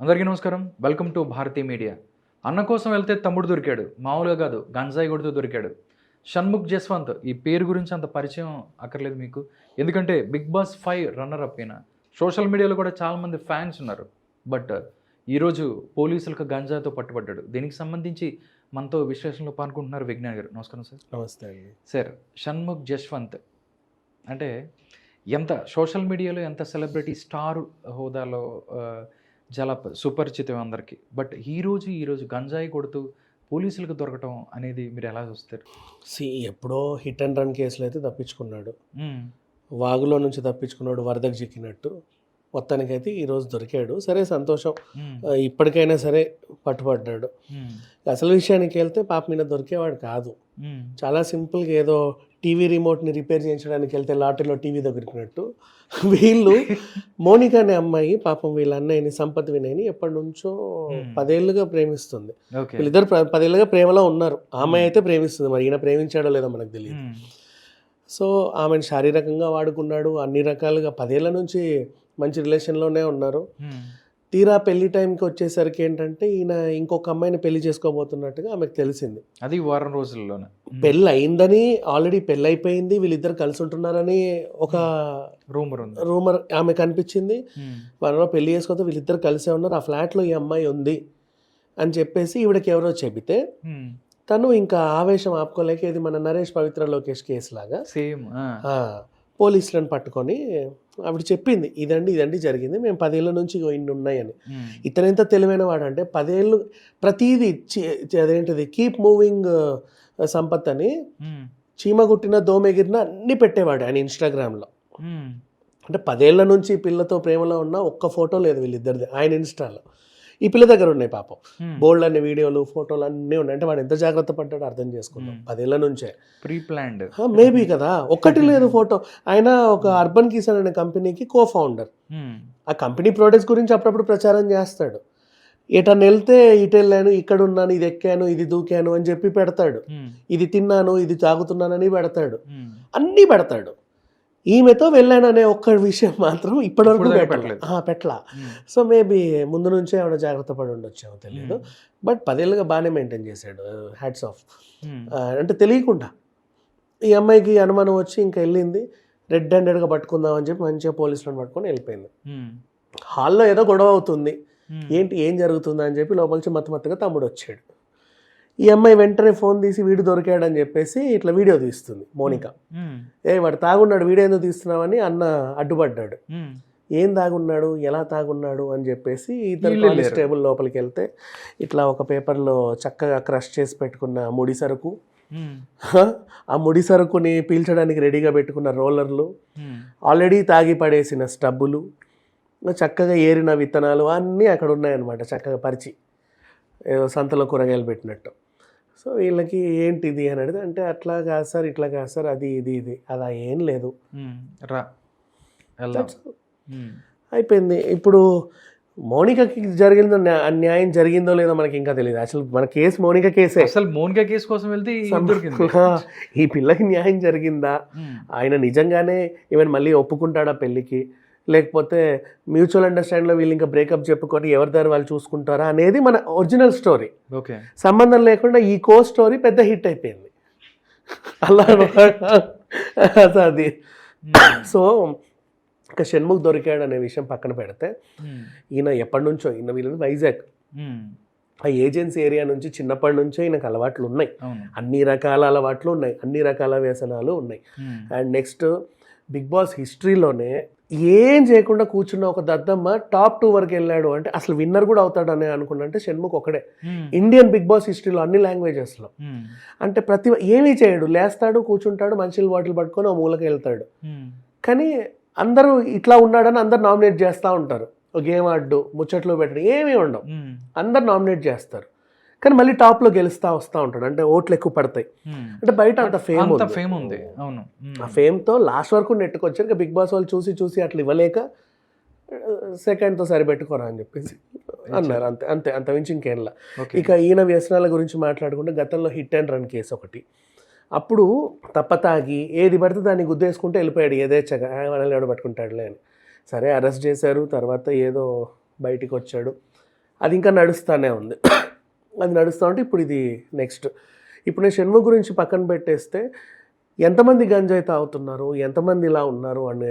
అందరికీ నమస్కారం. Welcome to Bharati media అన్న కోసం వెళ్తే తమ్ముడు దొరికాడు. మామూలుగా కాదు గంజాయి కొడుతూ దొరికాడు. షణ్ముఖ్ జస్వంత్ ఈ పేరు గురించి అంత పరిచయం అక్కర్లేదు మీకు. ఎందుకంటే Bigg Boss five runner up అయిన సోషల్ మీడియాలో కూడా చాలామంది ఫ్యాన్స్ ఉన్నారు. బట్ ఈరోజు పోలీసులకు గంజాయితో పట్టుబడ్డాడు. దీనికి సంబంధించి మనతో విశ్లేషణలో పాల్గొంటున్నారు విజ్ఞాన్ గారు. నమస్కారం సార్. నమస్తే సార్ షణ్ముఖ్ జస్వంత్ అంటే ఎంత సోషల్ మీడియాలో ఎంత సెలబ్రిటీ స్టార్ హోదాలో చాలా సుపరిచితం అందరికీ. బట్ ఈ రోజు ఈ రోజు గంజాయి కొడుతూ పోలీసులకు దొరకటం అనేది మీరు ఎలా చూస్తారు? సి ఎప్పుడో హిట్ అండ్ రన్ కేసులో అయితే తప్పించుకున్నాడు. వాగులో నుంచి తప్పించుకున్నాడు వరదకు చిక్కినట్టు. మొత్తానికైతే ఈరోజు దొరికాడు. సరే సంతోషం. ఇప్పటికైనా సరే పట్టుబడ్డాడు. అసలు విషయానికి వెళ్తే పాప మీద దొరికేవాడు కాదు. చాలా సింపుల్గా ఏదో టీవీ రిమోట్ని రిపేర్ చేయించడానికి వెళ్తే లాటరీలో టీవీ దొరికినట్టు వీళ్ళు మోనిక అనే అమ్మాయి పాపం వీళ్ళ అన్నయ్యని సంపత్ వినయ్ని ఎప్పటి నుంచో Hmm. పదేళ్ళుగా ప్రేమిస్తుంది. వీళ్ళిద్దరు పదేళ్ళుగా ప్రేమలో ఉన్నారు. ఆ అమ్మాయి అయితే ప్రేమిస్తుంది. మరి ఈయన ప్రేమించాడో లేదో మనకు తెలియదు మ్మ్. సో ఆమెను శారీరకంగా వాడుకున్నాడు. అన్ని రకాలుగా పదేళ్ళ నుంచి మంచి రిలేషన్లోనే ఉన్నారు. తీరా పెళ్ళి టైంకి వచ్చేసరికి ఏంటంటే ఈయన ఇంకొక అమ్మాయిని పెళ్ళి చేసుకోబోతున్నట్టుగా ఆమెకు తెలిసింది అది వారం రోజుల్లోనే. పెళ్ళి అయిందని ఆల్రెడీ పెళ్ళి అయిపోయింది వీళ్ళిద్దరు కలిసి ఉంటున్నారని ఒక రూమర్ ఉంది రూమర్ ఆమె కనిపించింది. వాళ్ళలో పెళ్ళి చేసుకోతే వీళ్ళిద్దరు కలిసే ఉన్నారు ఆ ఫ్లాట్లో ఈ అమ్మాయి ఉంది అని చెప్పేసి ఈవిడకి ఎవరో చెబితే. తను ఇంకా ఆవేశం ఆపుకోలేక ఇది మన నరేష్ పవిత్ర లోకేష్ కేసు లాగా సేమ్ పోలీసులను పట్టుకొని ఆవిడ చెప్పింది ఇదండి ఇదండి జరిగింది మేము పదేళ్ళ నుంచి ఇన్ని ఉన్నాయని. ఇతను ఎంత తెలివైన వాడు అంటే పదేళ్ళు ప్రతీది అదేంటిది కీప్ మూవింగ్ సంపత్ అని. చీమ కుట్టిన దోమెగిరిన అన్ని పెట్టేవాడు ఆయన ఇన్స్టాగ్రామ్లో. అంటే పదేళ్ళ నుంచి పిల్లతో ప్రేమలో ఉన్న ఒక్క ఫోటో లేదు వీళ్ళిద్దరిది ఆయన ఇన్స్టాలో ఈ పిల్ల దగ్గర ఉన్నాయి పాపం. బోల్డ్ అన్ని వీడియోలు ఫోటోలు అన్నీ ఉన్నాయి. అంటే వాడు ఎంత జాగ్రత్త పడ్డాడో అర్థం చేసుకుందాం. పదేళ్ళ నుంచే. ప్రీ ప్లాన్డ్ మేబీ కదా. ఒక్కటి లేదు ఫోటో. ఆయన ఒక అర్బన్ కిసాన్ అనే కంపెనీకి కో ఫౌండర్. ఆ కంపెనీ ప్రోడక్ట్స్ గురించి అప్పుడప్పుడు ప్రచారం చేస్తాడు. ఎటన్నా వెళ్తే ఇటు వెళ్ళాను ఇక్కడ ఉన్నాను ఇది ఎక్కాను ఇది దూకాను అని చెప్పి పెడతాడు. ఇది తిన్నాను ఇది తాగుతున్నానని పెడతాడు. అన్నీ పెడతాడు. ఈమెతో వెళ్ళాను అనే ఒక్క విషయం మాత్రం ఇప్పటివరకు పెట్టలేదు. పెట్టలా. సో మేబీ ముందు నుంచే ఆవిడ జాగ్రత్త పడి ఉండొచ్చేమో తెలియదు బట్ పదేళ్ళుగా బాగానే మెయింటైన్ చేశాడు హ్యాట్స్ ఆఫ్. అంటే తెలియకుండా. ఈ అమ్మాయికి అనుమానం వచ్చి ఇంకా వెళ్ళింది. రెడ్ హ్యాండెడ్గా పట్టుకుందాం అని చెప్పి మంచిగా పోలీసులను పట్టుకొని వెళ్ళిపోయింది. హాల్లో ఏదో గొడవ అవుతుంది. ఏంటి ఏం జరుగుతుంది అని చెప్పి లోపల నుంచి మత్తు మత్తుగా తమ్ముడు వచ్చాడు. ఈ అమ్మాయి వెంటనే ఫోన్ తీసి వీడు దొరికాడు అని చెప్పేసి ఇట్లా వీడియో తీస్తుంది మోనిక. ఏ వాడు తాగున్నాడు వీడియో ఎందుకు తీస్తున్నావని అన్న అడ్డుపడ్డాడు. ఏం తాగున్నాడు ఎలా తాగున్నాడు అని చెప్పేసి ఇద్దరు. కానిస్టేబుల్ లోపలికి వెళ్తే ఇట్లా ఒక పేపర్లో చక్కగా క్రష్ చేసి పెట్టుకున్న ముడి సరుకు. ఆ ముడి సరుకుని పీల్చడానికి రెడీగా పెట్టుకున్న రోలర్లు. ఆల్రెడీ తాగి పడేసిన స్టబ్బులు. చక్కగా ఏరిన విత్తనాలు అన్నీ అక్కడ ఉన్నాయన్నమాట చక్కగా పరిచి. ఏదో సంతలో కూరగాయలు పెట్టినట్టు. సో వీళ్ళకి ఏంటిది అని అడిగితే అంటే అట్లా కాదు సార్ ఇట్లా కాదు సార్ అది ఇది ఇది అలా ఏం లేదు. రా. అయిపోయింది. ఇప్పుడు మౌనికకి జరిగిందో న్యా- అన్యాయం జరిగిందో లేదో మనకి ఇంకా తెలియదు అసలు మన కేసు మౌనిక కేసే. అసలు మోనికా కేసు కోసం వెళ్తే ఈ పిల్లకి న్యాయం జరిగిందా. ఆయన నిజంగానే ఈవెన్ మళ్ళీ ఒప్పుకుంటాడా పెళ్ళికి? లేకపోతే మ్యూచువల్ అండర్స్టాండ్లో వీళ్ళు ఇంకా బ్రేకప్ చెప్పుకొని ఎవరి దారి వాళ్ళు చూసుకుంటారా అనేది మన ఒరిజినల్ స్టోరీ. ఓకే. సంబంధం లేకుండా ఈ కో స్టోరీ పెద్ద హిట్ అయిపోయింది. అలా అది. మ్మ్. సో ఇంకా షణ్ముఖ్ దొరికాడు అనే విషయం పక్కన పెడితే మ్మ్. ఈయన ఎప్పటి నుంచో ఈయన వీళ్ళది వైజాగ్. మ్మ్. ఆ ఏజెన్సీ ఏరియా నుంచి చిన్నప్పటి నుంచో ఈయనకు అలవాట్లు ఉన్నాయి. అన్ని రకాల అలవాట్లు ఉన్నాయి. అన్ని రకాల వ్యసనాలు ఉన్నాయి. అండ్ నెక్స్ట్ బిగ్ బాస్ హిస్టరీలోనే ఏం చేయకుండా కూర్చున్న ఒక దద్దమ్మ టాప్ టూ వరకు వెళ్ళాడు అంటే అసలు విన్నర్ కూడా అవుతాడని అనుకున్నా అంటే షణ్ముఖ్ ఒకడే. ఇండియన్ బిగ్ బాస్ హిస్టరీలో అన్ని లాంగ్వేజెస్లో. అంటే ప్రతి ఏమీ చేయడు లేస్తాడు కూర్చుంటాడు మంచి బాటిల్ పట్టుకొని ఓ మూలకి వెళ్తాడు. కానీ అందరూ ఇట్లా ఉన్నాడని అందరు నామినేట్ చేస్తూ ఉంటారు గేమ్ ఆడు ముచ్చట్లు పెట్టడం ఏమీ ఉండవు. అందరు నామినేట్ చేస్తారు కానీ మళ్ళీ టాప్లో గెలుస్తూ వస్తూ ఉంటాడు. అంటే ఓట్లు ఎక్కువ పడతాయి. మ్మ్. అంటే బయట అంత ఫేమ్ ఫేమ్ ఉంది. అవును. ఆ ఫేమ్తో లాస్ట్ వరకు నెట్టుకొచ్చారు. ఇక బిగ్ బాస్ వాళ్ళు చూసి చూసి అట్లా ఇవ్వలేక సెకండ్తో సరిపెట్టుకోరా అని చెప్పేసి అన్నారు. అంతే అంతే అంత మించి ఇంకేంలా ఇక ఈయన వ్యసనాల గురించి మాట్లాడుకుంటే గతంలో హిట్ అండ్ రన్ కేసు ఒకటి. అప్పుడు తప్పతాగి ఏది పడితే దాన్ని గుద్దేసుకుంటే వెళ్ళిపోయాడు. ఏదేచ్చగా "ఆ, మనల్ని ఎవడు పట్టుకుంటాడులే అని. సరే అరెస్ట్ చేశారు. తర్వాత ఏదో బయటికి వచ్చాడు అది ఇంకా నడుస్తూనే ఉంది. అది నడుస్తూ ఉంటే ఇప్పుడు ఇది నెక్స్ట్ ఇప్పుడు నేను షణ్ముఖ్ గురించి పక్కన పెట్టేస్తే ఎంతమంది గంజాయి తాగుతున్నారు ఎంతమంది ఇలా ఉన్నారు అనే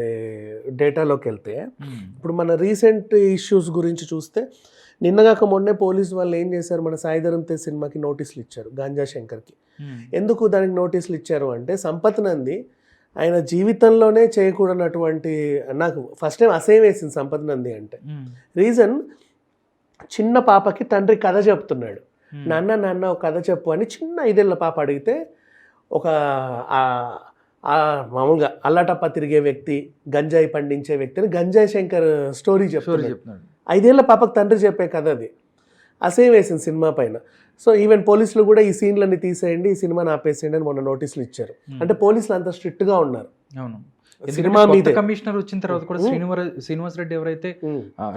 డేటాలోకి వెళ్తే ఉమ్, ఇప్పుడు మన రీసెంట్ ఇష్యూస్ గురించి చూస్తే నిన్నగాక మొన్నే పోలీసు వాళ్ళు ఏం చేశారు? మన సాయిధరం తే సినిమాకి నోటీసులు ఇచ్చారు గాంజా శంకర్కి. ఉమ్, ఎందుకు దానికి నోటీసులు ఇచ్చారు అంటే సంపత్ నంది ఆయన జీవితంలోనే చేయకూడనటువంటి నాకు ఫస్ట్ టైం అసేం వేసింది సంపత్ నంది అంటే. రీజన్ చిన్న పాపకి తండ్రి కథ చెప్తున్నాడు. నాన్న నాన్న ఒక కథ చెప్పు అని చిన్న ఐదేళ్ళ పాప అడిగితే ఒక మామూలుగా అల్లాటప్ప తిరిగే వ్యక్తి గంజాయి పండించే వ్యక్తిని గంజాయి శంకర్ స్టోరీ స్టోరీ చెప్తున్నాడు. ఐదేళ్ళ పాపకు తండ్రి చెప్పే కథ అది. అసేం వేసింది సినిమా పైన. సో ఈవెన్ పోలీసులు కూడా ఈ సీన్లన్నీ తీసేయండి ఈ సినిమాని ఆపేసేయండి అని మొన్న నోటీసులు ఇచ్చారు. అంటే పోలీసులు అంత స్ట్రిక్ట్గా ఉన్నారు. అవును. సినిమా మీదే కమిషనర్ వచ్చిన తర్వాత కూడా. శ్రీనివాస శ్రీనివాస్ రెడ్డి ఎవరైతే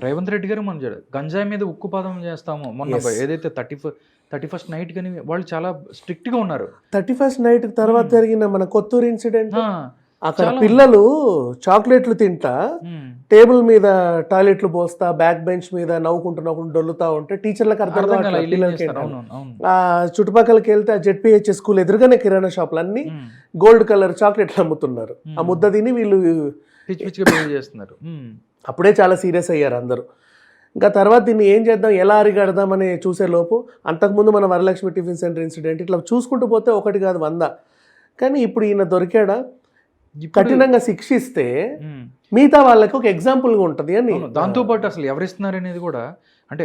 రేవంత్ రెడ్డి గారు మన చూడు గంజాయి మీద ఉక్కుపాదం చేస్తాము మొన్న. ఏదైతే థర్టీ థర్టీ ఫస్ట్ నైట్ కానీ వాళ్ళు చాలా స్ట్రిక్ట్గా ఉన్నారు థర్టీ ఫస్ట్ నైట్ తర్వాత. జరిగిన మన కొత్తూరు ఇన్సిడెంట్ అక్కడ పిల్లలు చాక్లెట్లు తింటా టేబుల్ మీద టాయిలెట్లు పోస్తా బ్యాక్ బెంచ్ మీద నవ్వుకుంటూ నవ్వుకుంటూ డొల్లుతా ఉంటే టీచర్లకు అర్థం ఆ చుట్టుపక్కలకి వెళ్తే ఆ జెడ్పీహెచ్ స్కూల్ ఎదురుగానే కిరాణా షాపులు అన్ని గోల్డ్ కలర్ చాక్లెట్లు అమ్ముతున్నారు. ఆ. ముద్ద తిని వీళ్ళు చేస్తున్నారు. అప్పుడే చాలా సీరియస్ అయ్యారు అందరూ. ఇంకా తర్వాత దీన్ని ఏం చేద్దాం ఎలా అరిగడదామని చూసే లోపు అంతకుముందు మన వరలక్ష్మి టిఫిన్ సెంటర్ ఇన్సిడెంట్ ఇట్లా చూసుకుంటూ పోతే ఒకటి కాదు వంద. కానీ ఇప్పుడు ఈయన దొరికాడా? కఠినంగా శిక్షిస్తే మిగతా వాళ్ళకి ఒక ఎగ్జాంపుల్గా ఉంటుంది అని. అవును దాంతో పాటు అసలు ఎవరిస్తున్నారు అనేది కూడా అంటే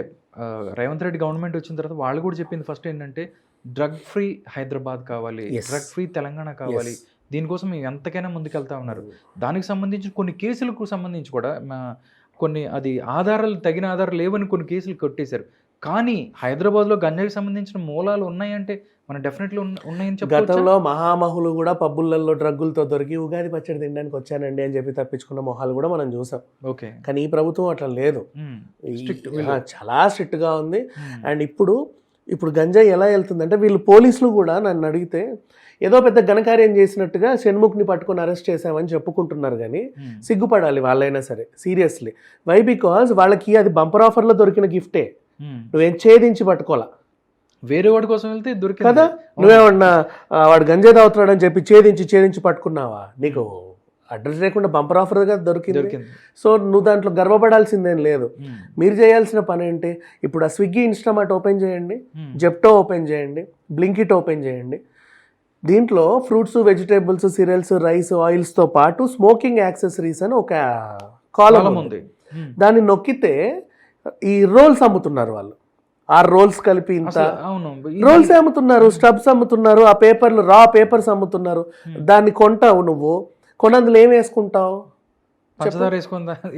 రేవంత్ రెడ్డి గవర్నమెంట్ వచ్చిన తర్వాత వాళ్ళు కూడా చెప్పింది ఫస్ట్ ఏంటంటే డ్రగ్ ఫ్రీ హైదరాబాద్ కావాలి. డ్రగ్ ఫ్రీ తెలంగాణ కావాలి. దీనికోసం మేము ఎంతకైనా ముందుకెళ్తా ఉన్నారు. దానికి సంబంధించి కొన్ని కేసులకు సంబంధించి కూడా కొన్ని అది ఆధారాలు తగిన ఆధారాలు లేవని కొన్ని కేసులు కొట్టేశారు. కానీ హైదరాబాద్లో గంజాయికి సంబంధించిన మూలాలు ఉన్నాయంటే మనం డెఫినెట్లీ ఉన్నాయని చెప్పొచ్చా? గతంలో మహామహులు కూడా పబ్బులలో డ్రగ్గులతో దొరికి ఉగాది పచ్చడి తినడానికి వచ్చానండి అని చెప్పి తప్పించుకున్న మొహాలు కూడా మనం చూసాం. ఓకే. కానీ ఈ ప్రభుత్వం అట్లా లేదు. చాలా స్ట్రిక్ట్గా ఉంది. అండ్ ఇప్పుడు ఇప్పుడు గంజాయి ఎలా వెళ్తుందంటే వీళ్ళు పోలీసులు కూడా నన్ను అడిగితే ఏదో పెద్ద ఘనకార్యం చేసినట్టుగా షణ్ముఖ్ని పట్టుకొని అరెస్ట్ చేశామని చెప్పుకుంటున్నారు కానీ సిగ్గుపడాలి వాళ్ళైనా సరే సీరియస్లీ. వై బికాజ్ వాళ్ళకి అది బంపర్ ఆఫర్లో దొరికిన గిఫ్టే. నువ్వేం ఛేదించి పట్టుకోవాలా? వేరే వాడి కోసం వెళ్తే దొరికింది. కదా? నువ్వేమన్నా వాడు గంజాయి తాగుతున్నాడు అని చెప్పి ఛేదించి ఛేదించి పట్టుకున్నావా? నీకు అడ్రస్ లేకుండా బంపర్ ఆఫర్గా దొరికింది. దొరికింది. సో నువ్వు దాంట్లో గర్వపడాల్సిందేం లేదు. మీరు చేయాల్సిన పని ఏంటి? ఇప్పుడు ఆ స్విగ్గీ ఇన్స్టామార్ట్ ఓపెన్ చేయండి జెప్టో ఓపెన్ చేయండి బ్లింకిట్ ఓపెన్ చేయండి. దీంట్లో ఫ్రూట్స్ వెజిటేబుల్స్ సిరియల్స్ రైస్ ఆయిల్స్తో పాటు స్మోకింగ్ యాక్సెసరీస్ అని ఒక కాలం ఉంది. దాన్ని నొక్కితే ఈ రోల్స్ అమ్ముతున్నారు వాళ్ళు. ఆ రోల్స్ కలిపి ఇంత రోల్స్ అమ్ముతున్నారు స్టబ్స్ అమ్ముతున్నారు ఆ పేపర్లు రా పేపర్స్ అమ్ముతున్నారు. దాన్ని కొంటావు నువ్వు. కొనందులో ఏం వేసుకుంటావు?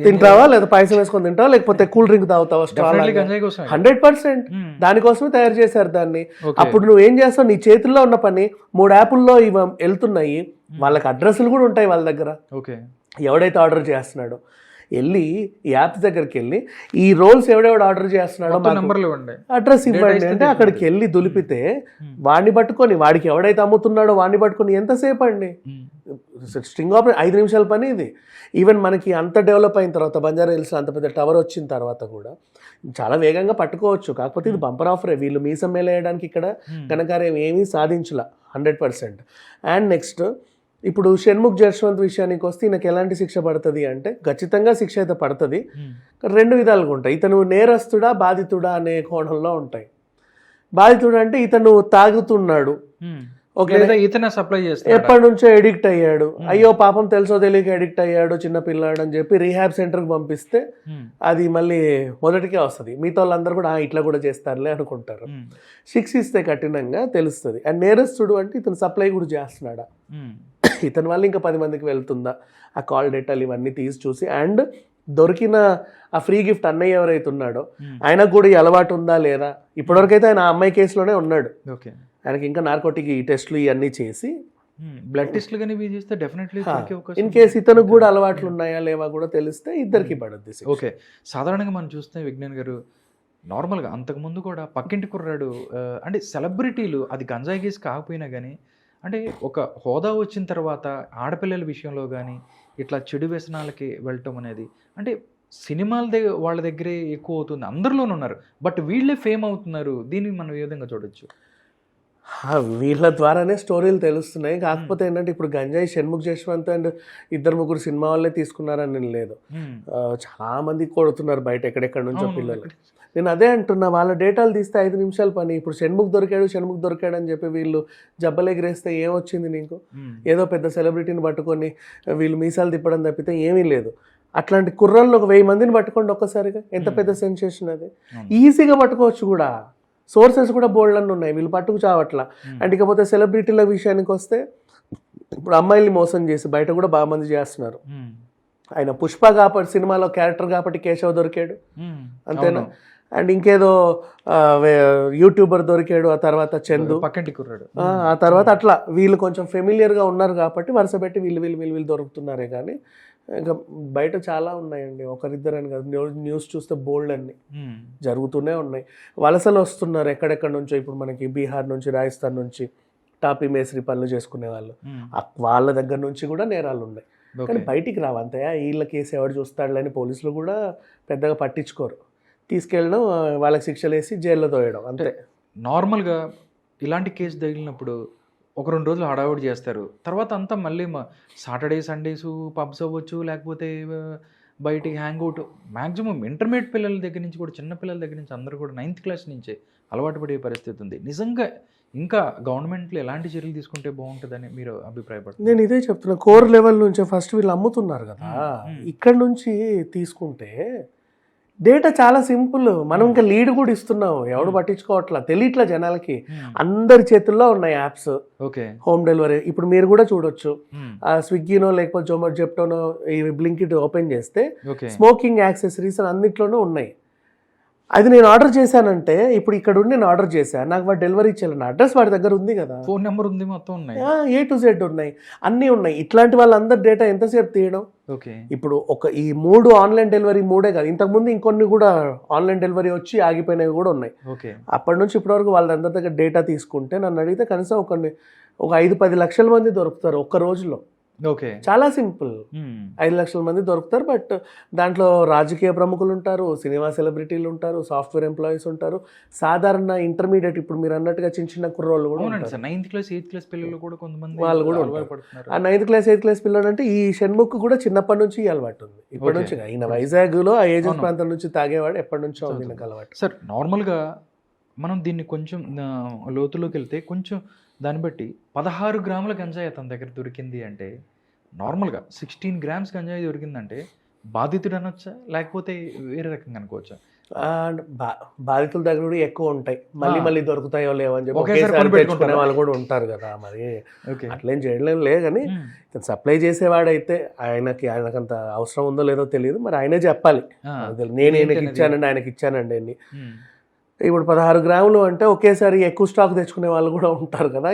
తింటావా? లేదా పాయసం వేసుకొని తింటావా? లేకపోతే కూల్ డ్రింక్ తాగుతావా? Hundred percent. ఉమ్, దానికోసమే తయారు చేశారు దాన్ని. అప్పుడు నువ్వు ఏం చేస్తావు? నీ చేతుల్లో ఉన్న పని మూడు యాపుల్లో ఇవి వెళ్తున్నాయి. వాళ్ళకి అడ్రస్లు కూడా ఉంటాయి వాళ్ళ దగ్గర. ఎవడైతే ఆర్డర్ చేస్తున్నాడో. వెళ్ళి ఈ యాప్స్ దగ్గరికి వెళ్ళి ఈ రోల్స్ ఎవడెవడు ఆర్డర్ చేస్తున్నాడో అడ్రస్ ఇవ్వండి. అంటే అక్కడికి వెళ్ళి దులిపితే Hmm. వాడిని పట్టుకొని వాడికి ఎవడైతే అమ్ముతున్నాడో వాడిని పట్టుకొని ఎంతసేపు అండి? ఉమ్, స్ట్రింగ్ ఆపరేట్ ఐదు నిమిషాల పని ఇది. ఈవెన్ మనకి అంత డెవలప్ అయిన తర్వాత బంజారా హిల్స్ అంత పెద్ద టవర్ వచ్చిన తర్వాత కూడా చాలా వేగంగా పట్టుకోవచ్చు. కాకపోతే ఇది బంపర్ ఆఫరే వీళ్ళు మీసం మేలేయడానికి ఇక్కడ ఘనకార్యం ఏమీ సాధించలా హండ్రెడ్ పర్సెంట్ అండ్ నెక్స్ట్ ఇప్పుడు షణ్ముఖ్ జశ్వంత్ విషయానికి వస్తే ఈయనకి ఎలాంటి శిక్ష పడుతుంది అంటే ఖచ్చితంగా శిక్ష అయితే పడుతుంది. ఉమ్, రెండు విధాలుగా ఉంటాయి. ఇతను నేరస్తుడా బాధితుడా అనే కోణంలో ఉంటాయి. బాధితుడు అంటే ఇతను తాగుతున్నాడు. ఉమ్. ఓకే. లేదా ఇతనే సప్లై చేస్తాడు ఎప్పటి నుంచో ఎడిక్ట్ అయ్యాడు. అయ్యో పాపం తెలుసో తెలియక ఎడిక్ట్ అయ్యాడు చిన్న పిల్లాడు అని చెప్పి రీహాబ్ సెంటర్కి పంపిస్తే అది మళ్ళీ మొదటికే వస్తుంది. మిగతా వాళ్ళందరూ కూడా "ఆ, ఇట్లా కూడా చేస్తారులే అనుకుంటారు. శిక్షిస్తే కఠినంగా తెలుస్తుంది. అండ్ నేరస్తుడు అంటే ఇతను సప్లై కూడా చేస్తున్నాడా? ఇతని వల్ల ఇంకా పది మందికి వెళ్తుందా? ఆ కాల్ డేటాలు ఇవన్నీ తీసి చూసి అండ్ దొరికిన ఆ ఫ్రీ గిఫ్ట్ అన్నయ్య ఎవరైతే ఉన్నాడో ఉమ్. ఆయనకు కూడా ఈ అలవాటు ఉందా లేదా? ఇప్పటివరకైతే ఆయన ఆ అమ్మాయి కేసులోనే ఉన్నాడు. ఓకే. ఆయనకి ఇంకా నార్కోటిక్ ఈ టెస్ట్లు ఇవన్నీ చేసి బ్లడ్ టెస్ట్లు కానీ చేస్తే డెఫినెట్లీ ఇన్ కేసు ఇతనికి కూడా అలవాట్లు ఉన్నాయా లేవా కూడా తెలిస్తే ఇద్దరికి పడుద్ది. ఓకే. సాధారణంగా మనం చూస్తే విజ్ఞాన్ గారు నార్మల్గా అంతకుముందు కూడా పక్కింటి కుర్రాడు అంటే సెలబ్రిటీలు అది గంజాయి కేసు కాకపోయినా కానీ అంటే ఒక హోదా వచ్చిన తర్వాత ఆడపిల్లల విషయంలో కానీ ఇట్లా చెడు వ్యసనాలకి వెళ్ళటం అనేది అంటే సినిమాల దగ్గర వాళ్ళ దగ్గరే ఎక్కువ అవుతుంది. అందరిలోనూ ఉన్నారు. బట్ వీళ్ళే ఫేమ్ అవుతున్నారు. దీన్ని మనం ఏ విధంగా చూడొచ్చు? వీళ్ళ ద్వారానే స్టోరీలు తెలుస్తున్నాయి. కాకపోతే ఏంటంటే ఇప్పుడు గంజాయి షణ్ముఖ్ జశ్వంత్ అండ్ ఇద్దరు ముగ్గురు సినిమా వాళ్ళే తీసుకున్నారని లేదు. చాలా మంది కొడుతున్నారు బయట ఎక్కడెక్కడ నుంచో పిల్లలు. నేను అదే అంటున్నా వాళ్ళ డేటాలు తీస్తే ఐదు నిమిషాల పని. ఇప్పుడు షణ్ముఖ్ దొరికాడు షణ్ముఖ్ దొరికాడు అని చెప్పి వీళ్ళు జబ్బలెగిరేస్తే ఏమొచ్చింది నీకు? ఏదో పెద్ద సెలబ్రిటీని పట్టుకొని వీళ్ళు మీసాలు తిప్పడం తప్పితే ఏమీ లేదు. అట్లాంటి కుర్రల్లో ఒక వెయ్యి మందిని పట్టుకోండి ఒక్కసారిగా. ఎంత పెద్ద సెన్సేషన్ అది. ఈజీగా పట్టుకోవచ్చు కూడా. సోర్సెస్ కూడా బోల్డ్ అన్ని ఉన్నాయి. వీళ్ళు పట్టుకు చావట్లా. అండ్ ఇకపోతే సెలబ్రిటీల విషయానికి వస్తే ఇప్పుడు అమ్మాయిల్ని మోసం చేసి బయట కూడా బాగా మంది చేస్తున్నారు. ఆయన పుష్ప కాబట్టి సినిమాలో క్యారెక్టర్ కాబట్టి కేశవ్ దొరికాడు. అంతేనా. అండ్ ఇంకేదో యూట్యూబర్ దొరికాడు ఆ తర్వాత చందు. పక్కింటి కుర్రాడు. ఆ, తర్వాత అట్లా వీళ్ళు కొంచెం ఫెమిలియర్గా ఉన్నారు కాబట్టి వరుస పెట్టి వీళ్ళు వీళ్ళు వీళ్ళు వీళ్ళు దొరుకుతున్నారే కానీ ఇంకా బయట చాలా ఉన్నాయండి. ఒకరిద్దరని కాదు న్యూ- న్యూస్ చూస్తే బోల్డ్ అన్ని. జరుగుతూనే ఉన్నాయి. వలసలు వస్తున్నారు ఎక్కడెక్కడ నుంచో ఇప్పుడు మనకి బీహార్ నుంచి రాజస్థాన్ నుంచి టాపీ మేస్త్రి పనులు చేసుకునే వాళ్ళు. వాళ్ళ దగ్గర నుంచి కూడా నేరాలు ఉన్నాయి. కానీ బయటికి రావంతయా వీళ్ళ కేసు ఎవరు చూస్తాడులని పోలీసులు కూడా పెద్దగా పట్టించుకోరు. తీసుకెళ్ళడం వాళ్ళకి శిక్షలు వేసి జైల్లో తోయడం అంతే. నార్మల్గా ఇలాంటి కేసు తగిలినప్పుడు ఒక రెండు రోజులు హడావుడి చేస్తారు. తర్వాత అంతా మళ్ళీ సాటర్డే సండేస్ పబ్స్ అవ్వచ్చు లేకపోతే బయటికి హ్యాంగ్ అవుట్. మ్యాక్సిమం ఇంటర్మీడియట్ పిల్లల దగ్గర నుంచి కూడా చిన్న పిల్లల దగ్గర నుంచి అందరూ కూడా నైన్త్ క్లాస్ నుంచే అలవాటు పడే పరిస్థితి ఉంది. నిజంగా ఇంకా గవర్నమెంట్లో ఎలాంటి చర్యలు తీసుకుంటే బాగుంటుందని మీరు అభిప్రాయపడుతున్నారు? నేను ఇదే చెప్తున్నా కోర్ లెవెల్ నుంచే ఫస్ట్ వీళ్ళు అమ్ముతున్నారు కదా. ఇక్కడ నుంచి తీసుకుంటే డేటా చాలా సింపుల్. మనం ఇంకా లీడ్ కూడా ఇస్తున్నాం. ఎవడు పట్టించుకోవట్లా. తెలియట్లా జనాలకి. అందరి చేతుల్లో ఉన్నాయి యాప్స్. ఓకే. హోమ్ డెలివరీ ఇప్పుడు మీరు కూడా చూడొచ్చు. స్విగ్గీనో లేకపోతే జొమాటో జెప్టోనో ఈ బ్లింకిట్ ఓపెన్ చేస్తే స్మోకింగ్ యాక్సెసరీస్ అన్నిట్లోనూ ఉన్నాయి. అది నేను ఆర్డర్ చేశానంటే ఇప్పుడు ఇక్కడ ఉండి నేను ఆర్డర్ చేశాను నాకు వాడు డెలివరీ ఇచ్చేయాలి నా అడ్రస్ వాడి దగ్గర ఉంది కదా. ఫోన్ నెంబర్ ఉంది మొత్తం ఉన్నాయి. ఏ టు జెడ్ ఉన్నాయి. అన్నీ ఉన్నాయి. ఇట్లాంటి వాళ్ళందరి డేటా ఎంతసేపు తీయడం? ఓకే. ఇప్పుడు ఒక ఈ మూడు ఆన్లైన్ డెలివరీ మూడే కాదు. ఇంతకుముందు ఇంకొన్ని కూడా ఆన్లైన్ డెలివరీ వచ్చి ఆగిపోయినవి కూడా ఉన్నాయి. ఓకే. అప్పటి నుంచి ఇప్పటివరకు వాళ్ళందరి దగ్గర డేటా తీసుకుంటే నన్ను అడిగితే కనీసం ఒక ఒక ఐదు పది లక్షల మంది దొరుకుతారు ఒక్క రోజులో. ఓకే. చాలా సింపుల్. ఐదు లక్షల మంది దొరుకుతారు బట్ దాంట్లో రాజకీయ ప్రముఖులు ఉంటారు సినిమా సెలబ్రిటీలు ఉంటారు సాఫ్ట్వేర్ ఎంప్లాయీస్ ఉంటారు. సాధారణ ఇంటర్మీడియట్ ఇప్పుడు మీరు అన్నట్టుగా చిన్న చిన్న కుర్రోళ్ళు కూడా నైన్త్ క్లాస్ ఎయిత్ క్లాస్ పిల్లలు కూడా కొంతమంది వాళ్ళు కూడా ఆ నైన్త్ క్లాస్ ఎయిత్ క్లాస్ పిల్లడు అంటే ఈ షణ్ముఖ్ కూడా చిన్నప్పటి నుంచి అలవాటు ఉంది. ఇప్పటి. నుంచి ఈయన వైజాగ్లో ఆ ఏజెన్స్ అవును. ప్రాంతం నుంచి తాగేవాడు ఎప్పటి నుంచో ఉంది చదువుతుంది. నాకు అలవాటు. సార్ నార్మల్గా మనం దీన్ని కొంచెం లోతులోకి వెళ్తే కొంచెం దాన్ని బట్టి పదహారు గ్రాముల గంజాయి అతని దగ్గర దొరికింది అంటే నార్మల్గా సిక్స్టీన్ గ్రామ్స్ గంజాయి దొరికిందంటే బాధితుడు అనొచ్చా లేకపోతే వేరే రకంగా అనుకోవచ్చా? బాధితుల దగ్గర కూడా ఎక్కువ ఉంటాయి. మళ్ళీ. మళ్ళీ దొరుకుతాయో లేవో అని చెప్పి ఒకేసారి ఒకేసారి కొని తెచ్చుకునే పెట్టుకుంటారా? వాళ్ళు కూడా ఉంటారు కదా మరి. ఓకే. అట్లేం చేయలేం లే కానీ ఇతను సప్లై చేసేవాడైతే ఆయనకి ఆయనకంత అవసరం ఉందో లేదో తెలియదు. మరి ఆయనే చెప్పాలి. నేను ఈయనకి ఏంటనేది? ఇచ్చానండి ఆయనకి ఇచ్చానండి అని ఇప్పుడు పదహారు గ్రాములు అంటే ఒకేసారి ఎక్కువ స్టాక్ తెచ్చుకునే వాళ్ళు కూడా ఉంటారు కదా.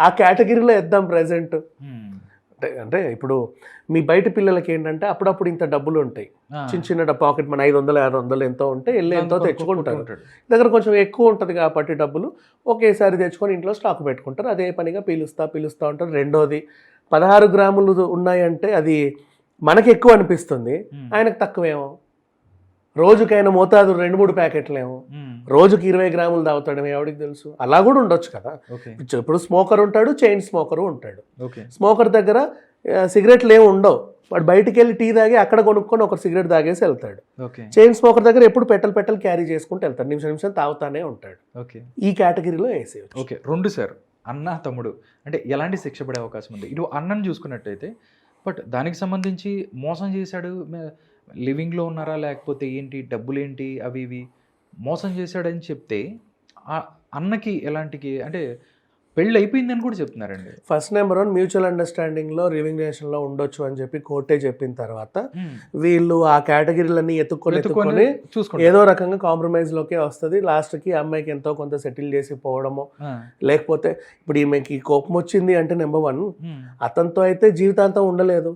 ఆ- కేటగిరీలో ఇద్దాం ప్రజెంట్ అంటే అంటే ఇప్పుడు మీ బయట పిల్లలకి ఏంటంటే అప్పుడప్పుడు ఇంత డబ్బులు ఉంటాయి. చిన్న చిన్న పాకెట్ మన ఐదు వందలు ఆరు వందలు ఎంతో ఉంటే వెళ్ళి ఎంతో తెచ్చుకుంటారు. దగ్గర కొంచెం ఎక్కువ ఉంటుంది కాబట్టి డబ్బులు ఒకేసారి తెచ్చుకొని ఇంట్లో స్టాక్ పెట్టుకుంటారు. అదే పనిగా పీలుస్తా పీలుస్తూ ఉంటారు. రెండోది పదహారు గ్రాములు ఉన్నాయంటే అది మనకి ఎక్కువ అనిపిస్తుంది. ఆయనకు తక్కువేమో. రోజుకైనా మోతాదు రెండు మూడు ప్యాకెట్లేమో. రోజుకి ఇరవై గ్రాములు తాగుతాడేమో ఎవడికి తెలుసు? అలా కూడా ఉండొచ్చు కదా. ఇప్పుడు స్మోకర్ ఉంటాడు చైన్ స్మోకర్ ఉంటాడు. స్మోకర్ దగ్గర సిగరెట్లు ఏమి ఉండవు. వాడు బయటికి వెళ్ళి టీ తాగి అక్కడ కొనుక్కొని ఒక సిగరెట్ తాగేసి వెళ్తాడు. చైన్ స్మోకర్ దగ్గర ఎప్పుడు పెట్టలు పెట్టలు క్యారీ చేసుకుంటూ వెళ్తాడు. నిమిషం నిమిషం తాగుతానే ఉంటాడు. ఈ కేటగిరీలో వేసేయచ్చు. ఓకే. రెండు సార్ అన్న తమ్ముడు. అంటే ఎలాంటి శిక్ష పడే అవకాశం ఉంది? ఇటు అన్నని చూసుకున్నట్టయితే బట్ దానికి సంబంధించి మోసం చేశాడు లివింగ్లో ఉన్నారా? లేకపోతే ఏంటి? డబ్బులు ఏంటి అవి ఇవి మోసం చేశాడని చెప్తే అన్నకి ఎలాంటికి అంటే పెళ్ళి అయిపోయిందని కూడా చెప్తున్నారండి. ఫస్ట్ నెంబర్ వన్ మ్యూచువల్ అండర్స్టాండింగ్లో రివింగ్ రిలేషన్లో ఉండొచ్చు అని చెప్పి కోర్టే చెప్పిన తర్వాత వీళ్ళు ఆ కేటగిరీలన్నీ ఎత్తుక్కొని ఎత్తుకొని ఏదో రకంగా కాంప్రమైజ్ లోకే వస్తుంది. లాస్ట్కి అమ్మాయికి ఎంతో కొంత సెటిల్ చేసి పోవడము లేకపోతే ఇప్పుడు ఈమెకి కోపం వచ్చింది అంటే నెంబర్ వన్ అతనితో అయితే జీవితాంతం ఉండలేదు.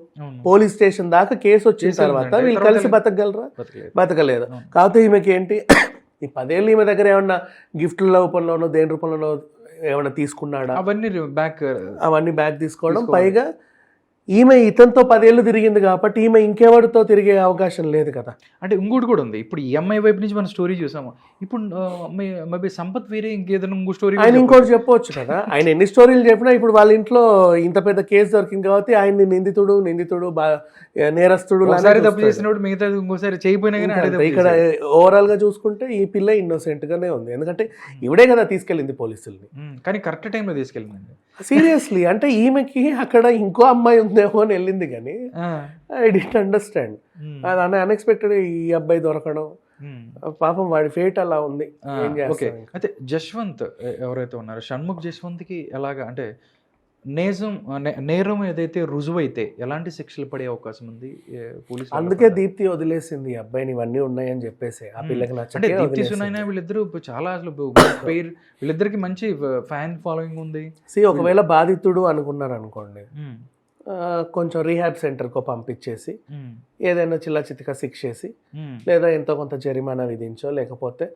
పోలీస్ స్టేషన్ దాకా కేసు వచ్చిన తర్వాత వీళ్ళు కలిసి బతకగలరా? బతకలేదు. కాకపోతే ఈమెకి ఏంటి ఈ పదేళ్ళు ఈమె దగ్గర ఏమన్నా గిఫ్ట్ల రూపంలోనో దేని రూపంలోనో ఏమైనా తీసుకున్నాడా అవన్నీ బ్యాక్ అవన్నీ బ్యాగ్ తీసుకోవడం. పైగా ఈమె ఇతనితో పదేళ్ళు తిరిగింది కాబట్టి ఈమె ఇంకెవరితో తిరిగే అవకాశం లేదు కదా. అంటే ఇంకోటి కూడా ఉంది. ఇప్పుడు ఈ అమ్మాయి వైపు నుంచి మనం స్టోరీ చూసాము. ఇప్పుడు మేబీ సంపత్ వేరే ఇంకేదైనా ఇంకో స్టోరీ ఆయన ఇంకోటి చెప్పవచ్చు కదా. ఆయన ఎన్ని స్టోరీలు చెప్పినా ఇప్పుడు వాళ్ళ ఇంట్లో ఇంత పెద్ద కేసు దొరికింది కాబట్టి ఆయన్ని నిందితుడు నిందితుడు నేరస్తుడు తప్పు. చేసినప్పుడు మిగతా ఇంకోసారి చేయపోయినా కానీ ఇక్కడ. ఓవరాల్గా చూసుకుంటే ఈ పిల్ల ఇన్నోసెంట్ గానే ఉంది. ఎందుకంటే ఇవిడే కదా తీసుకెళ్ళింది పోలీసుల్ని. కానీ కరెక్ట్ టైంలో తీసుకెళ్ళిందండి. సీరియస్లీ అంటే ఈమెకి అక్కడ ఇంకో అమ్మాయి ఉందేమో అని వెళ్ళింది కానీ ఐ డింట్ అండర్స్టాండ్ అది అన్ఎక్స్పెక్టెడ్ ఈ అబ్బాయి దొరకడం. ఉమ్. పాపం వాడి ఫేట్ అలా ఉంది. ఓకే? అయితే జశ్వంత్ ఎవరైతే ఉన్నారో షణ్ముఖ్ జశ్వంత్కి ఎలాగా అంటే నేజం నేరం ఏదైతే రుజువైతే ఎలాంటి శిక్షలు పడే అవకాశం ఉంది ఏ, పోలీసులు అందుకే దీప్తి వదిలేసింది అబ్బాయిని ఇవన్నీ ఉన్నాయని చెప్పేసి ఆ పిల్లకి అంటే నచ్చకే దీప్తి. సునైనా వీళ్ళిద్దరూ చాలా అసలు పేరు వీళ్ళిద్దరికి మంచి ఫ్యాన్ ఫాలోయింగ్ ఉంది. See, ఒకవేళ బాధితుడు అనుకున్నారు అనుకోండి కొంచెం రీహాబ్ సెంటర్కో పంపించేసి ఏదైనా చిల్ల చితిక శిక్ష వేసి ఉమ్. లేదా ఎంతో కొంత జరిమానా విధించో లేకపోతే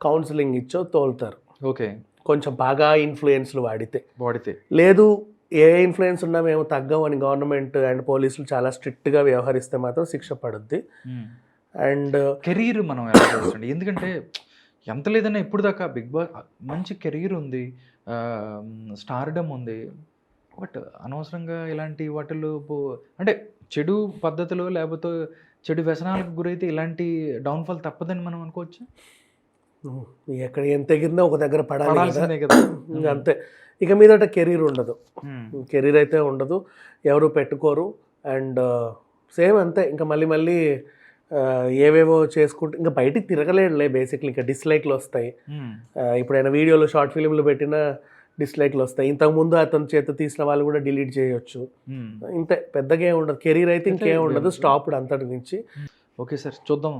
కౌన్సిలింగ్ ఇచ్చో తోలుతారు. ఓకే. కొంచెం బాగా ఇన్ఫ్లుయెన్స్లు వాడితే. వాడితే. లేదు ఏ ఇన్ఫ్లుయెన్స్ ఉన్నా మేము తగ్గం అని గవర్నమెంట్ అండ్ పోలీసులు చాలా స్ట్రిక్ట్గా వ్యవహరిస్తే మాత్రం శిక్ష పడుద్ది. అండ్ కెరీర్ మనం ఎందుకంటే ఎంత లేదన్నా ఇప్పుడు దాకా బిగ్ బాస్ మంచి కెరీర్ ఉంది స్టార్డమ్ ఉంది. బట్ అనవసరంగా ఇలాంటి వాటిల్లో పో- అంటే చెడు పద్ధతులు లేకపోతే చెడు వ్యసనాలకు గురైతే ఇలాంటి డౌన్ఫాల్ తప్పదని మనం అనుకోవచ్చు? ఎక్కడ ఎంత ఎగిరినా ఒక దగ్గర పడాలి కదా. అంతే. ఇక మీదట కెరీర్ ఉండదు. కెరీర్ అయితే ఉండదు. ఎవరు పెట్టుకోరు. అండ్ సేమ్ అంతే. ఇంకా మళ్ళీ మళ్ళీ ఏవేవో చేసుకుంటూ ఇంకా బయటికి తిరగలేడులే బేసిక్లీ. ఇంకా డిస్లైక్లు వస్తాయి. ఉమ్. ఆ, ఇప్పుడు ఆయన వీడియోలో షార్ట్ ఫిలింలు పెట్టిన డిస్లైక్లు వస్తాయి. ఇంతకుముందు అతని చేత తీసిన వాళ్ళు కూడా డిలీట్ చేయొచ్చు. ఇంతే. పెద్దగా ఏం ఉండదు. కెరీర్ అయితే ఇంకేం ఉండదు. స్టాప్డ్ అంతటి నుంచి. ఓకే సార్ చూద్దాం.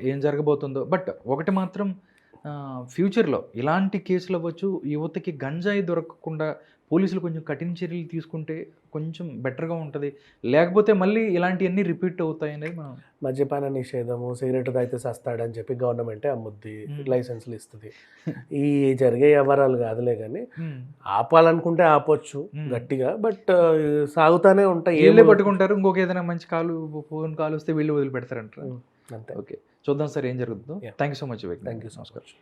ఏం జరగబోతుందో. బట్ ఒకటి మాత్రం ఫ్యూచర్లో ఇలాంటి కేసులు అవ్వచ్చు యువతకి గంజాయి దొరకకుండా పోలీసులు కొంచెం కఠిన చర్యలు తీసుకుంటే కొంచెం బెటర్గా ఉంటుంది. లేకపోతే మళ్ళీ ఇలాంటివన్నీ రిపీట్ అవుతాయి అనేది మనం మద్యపాన నిషేధము సిగరెట్ తాగితే సస్తాడని చెప్పి గవర్నమెంటే అమ్ముద్ది. లైసెన్స్లు ఇస్తుంది. ఈ జరిగే వ్యవహారాలు కాదులే కానీ. ఆపాలనుకుంటే ఆపొచ్చు. గట్టిగా బట్ సాగుతానే ఉంటాయి. వీళ్ళే పట్టుకుంటారు ఇంకొక ఏదైనా మంచి కాలు ఫోన్ కాలు వస్తే వీళ్ళు వదిలిపెడతారంటారు. అంతే. ఓకే. చూద్దాం సార్ ఏం జరుగుతుందో. Thank you so much thank you so much